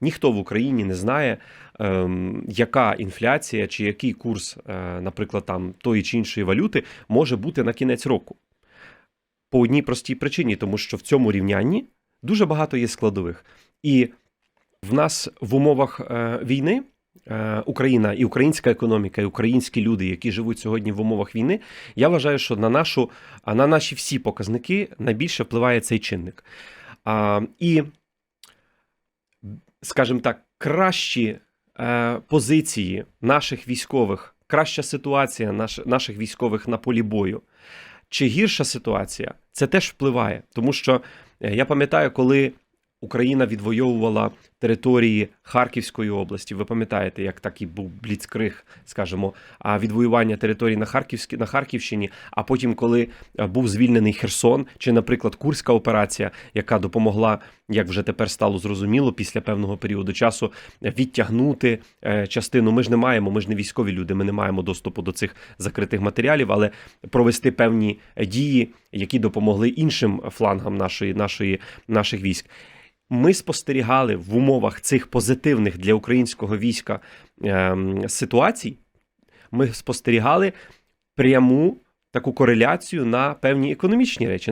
ніхто в Україні не знає, ем, яка інфляція чи який курс, е, наприклад, там тої чи іншої валюти може бути на кінець року. По одній простій причині, тому що в цьому рівнянні дуже багато є складових. І в нас в умовах е, війни е, Україна і українська економіка, і українські люди, які живуть сьогодні в умовах війни, я вважаю, що на нашу, на наші всі показники найбільше впливає цей чинник. І, скажімо так, кращі е, позиції наших військових, краща ситуація наш, наших військових на полі бою. Чи гірша ситуація, це теж впливає, тому що е, я пам'ятаю, коли Україна відвоювала території Харківської області. Ви пам'ятаєте, як такий був бліцкриг, скажімо, відвоювання територій на Харківській на Харківщині. А потім, коли е, був звільнений Херсон, чи, наприклад, Курська операція, яка допомогла, як вже тепер стало зрозуміло, після певного періоду часу відтягнути е, частину. Ми ж не маємо, ми ж не військові люди, ми не маємо доступу до цих закритих матеріалів, але провести певні е, дії, які допомогли іншим флангам нашої, нашої, наших військ. Ми спостерігали в умовах цих позитивних для українського війська ем, ситуацій. Ми спостерігали пряму таку кореляцію на певні економічні речі.